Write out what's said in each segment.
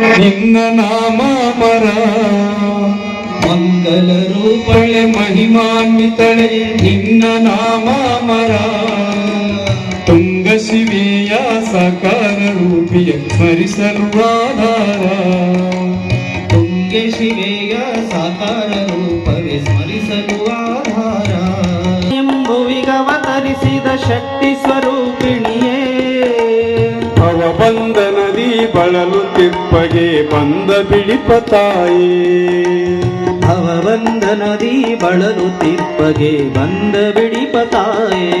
ನಿನ್ನ ನಾಮ ಪರ ಮಂಗಲ ರೂಪಳೆ ಮಹಿಮಾನ್ವಿತಳೆ ನಿನ್ನ ನಾಮ ಮರ ತುಂಗ ಶಿವೆಯ ಸಾಕಾರ ರೂಪಿಯ ಸ್ಮರಿಸಲು ತುಂಗ ತುಂಗೆ ಶಿವೆಯ ಸಾಕಾರ ರೂಪವೇ ಸ್ಮರಿಸಲು ಆಧಾರ ಎಂಬುವಿಗವತರಿಸಿದ ಶಕ್ತಿ ಸ್ವರೂಪಿಣಿಯೇ. ಭವಬಂಧನದಿ ಬಳಲು ತಿಪ್ಪಗೆ ಬಂದ ಬಿಳಿಪ ಬಂದ ಭವಬಂಧನದಿ ಬಳಲು ತಿಪ್ಪಗೆ ಬಂದ ಬಿಡಿಪತಾಯೇ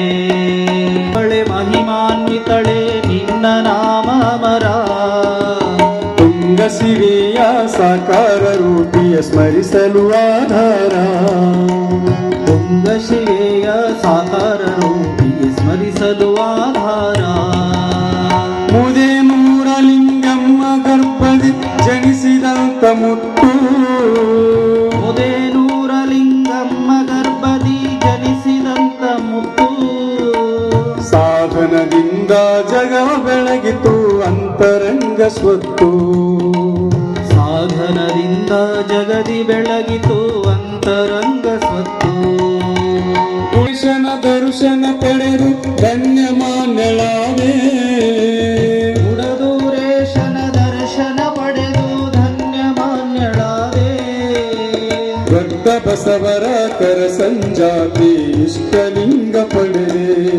ಬಳೆ ಮಹಿಮಾನ್ವಿತಳೆ ನಿನ್ನ ನಾಮ ಮರ ತುಂಗ ಸಾಕಾರ ರೂಪಿಯ ಸ್ಮರಿಸಲು ಆಧಾರ. ತುಂಗ ಶಿವೆಯ ಸಾಕಾರ ರೂಪಿಯ ಸ್ಮರಿಸಲು ಆಧಾರ. ಮುತ್ತು. ಮುದೇನೂರ ಲಿಂಗಮ್ಮ ಗರ್ಭದಿ ಜನಿಸಿದಂತ ಮುತ್ತು. ಸಾಧನದಿಂದ ಜಗವ ಬೆಳಗಿತು ಅಂತರಂಗ ಸ್ವತ್ತು. ಸಾಧನದಿಂದ ಜಗದಿ ಬೆಳಗಿತು ಅಂತರಂಗ ಸ್ವತ್ತು. ಪುರುಷನ ದರ್ಶನ ಪಡೆದು ಬಸವರ ಕರ ಸಂಜಾತಿ ಇಷ್ಟಲಿಂಗ ಪಡೆದೆ.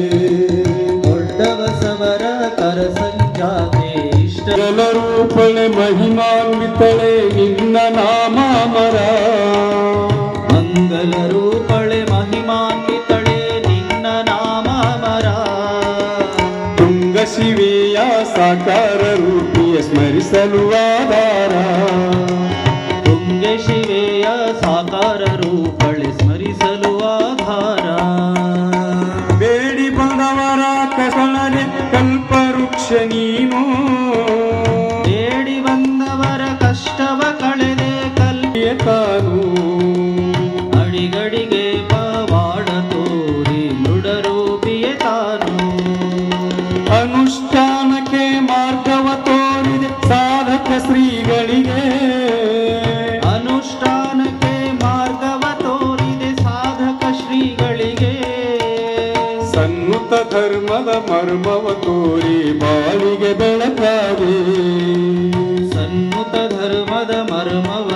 ದೊಡ್ಡ ಬಸವರ ಕರ ಸಂಜಾತಿ ಇಷ್ಟ ರೂಪಳೆ ಮಹಿಮಾನ್ವಿತಳೆ ನಿನ್ನ ನಾಮ ಮರ. ಮಂಗಲ ರೂಪಳೆ ಮಹಿಮಾನ್ವಿತಳೆ ನಿನ್ನ ನಾಮ ಮರ. ತುಂಗ ಶಿವೆಯ ಸಾಕಾರ ರೂಪಿಯ ಸ್ಮರಿಸಲು ಆಧಾರ. ಆಧಾರ ಬೇಡಿ ಬಂದವರ ಕಸಳನೆ ಕಲ್ಪವೃಕ್ಷ ನೀನು ಬೇಡಿ ಬಂದವರ ಕಷ್ಟವ ಕಳೆದೆ ಕಲ್ಪಿಯ ತಾನು ಧರ್ಮದ ಮರ್ಮವ ತೋರಿ ಬಾಳಿಗೆ ಬೆಳಕಾದೆ ಸನ್ನುತ ಧರ್ಮದ ಮರ್ಮವ